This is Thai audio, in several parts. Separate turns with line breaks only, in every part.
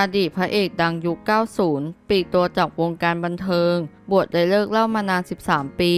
อดีตพระเอกดังยุค 90 ปีกตัวจากวงการบันเทิง บวชได้เลิกเล่ามานาน 13 ปี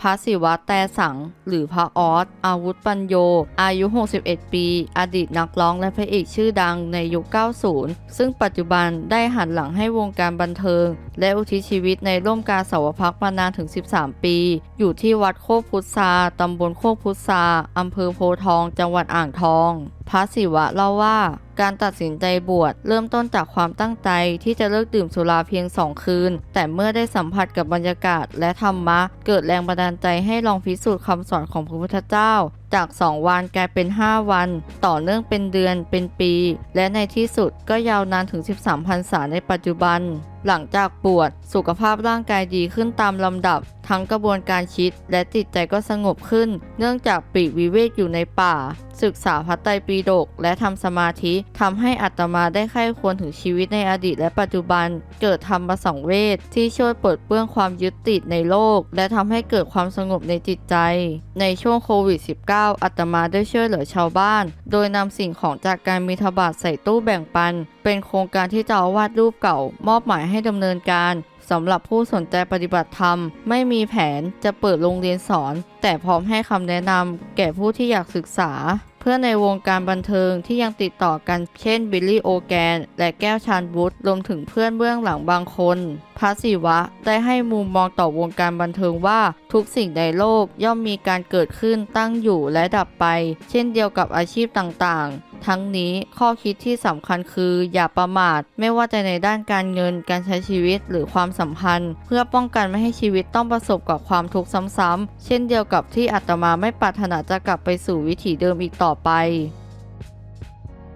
พระศิวะแต่สัง หรือพระออส อาวุธปัญโย อายุ 61 ปี อดีตนักร้องและพระเอกชื่อดังในยุค 90 ซึ่งปัจจุบันได้หันหลังให้วงการบันเทิง และอุทิศชีวิตในร่มกาสาวพักมานานถึง 13 ปี อยู่ที่วัดโคกพุทธาตำบลโคกพุทธาอำเภอโพทอง จังหวัดอ่างทอง พระศิวะเล่าว่า การตัดสินใจบวชเริ่มต้นจากความตั้งใจที่จะเลิกดื่มสุราเพียงสองคืน แต่เมื่อได้สัมผัสกับบรรยากาศและธรรมะ เกิดแรงบันดาลใจให้ลองพิสูจน์คำสอนของพระพุทธเจ้า จาก 2 วันกลายเป็น 5 วัน ต่อเนื่องเป็นเดือนเป็นปี และในที่สุดก็ยาวนานถึง 13พรรษาในปัจจุบัน หลังจากบวชสุขภาพร่างกายดีขึ้นตามลำดับ ทั้งกระบวนการคิดและจิตใจก็สงบขึ้น เนื่องจากปีกวิเวกอยู่ในป่า ศึกษาพระไตรปิฎกและทำสมาธิทำให้อัตมาได้ใคร่ควรถึงชีวิตในอดีตและปัจจุบัน เกิดธรรมสังเวชที่ช่วยปลดเปลื้องความยึดติดในโลก และทำให้เกิดความสงบในจิตใจ ในช่วงโควิด -19 อัตมาได้ช่วยเหลือชาวบ้าน โดยนำสิ่งของจากการมีทบาทใส่ตู้แบ่งปัน เป็นโครงการที่เจ้าอาวาสรูปเก่า มอบหมายให้ดำเนินการสำหรับผู้สนใจปฏิบัติธรรม ไม่มีแผนจะเปิดโรงเรียนสอน แต่พร้อมให้คำแนะนำแก่ผู้ที่อยากศึกษา เพื่อนในวงการบันเทิงที่ยังติดต่อกันเช่นบิลลี่โอแกน และแก้วชานบุตรรวมถึงเพื่อนเบื้องหลังบางคนพระศิวะได้ให้มุมมองต่อวงการบันเทิงว่าทุกสิ่งในโลกย่อมมีการเกิดขึ้นตั้งอยู่และดับไป เช่นเดียวกับอาชีพต่างๆ ทั้งนี้ข้อคิดที่สำคัญคืออย่าประมาท ไม่ว่าจะในด้านการเงินการใช้ชีวิตหรือความสัมพันธ์ เพื่อป้องกันไม่ให้ชีวิตต้องประสบกับความทุกข์ซ้ำๆเช่นเดียวกับที่อาตมาไม่ปรารถนาจะกลับไปสู่วิถีเดิมอีกต่อไป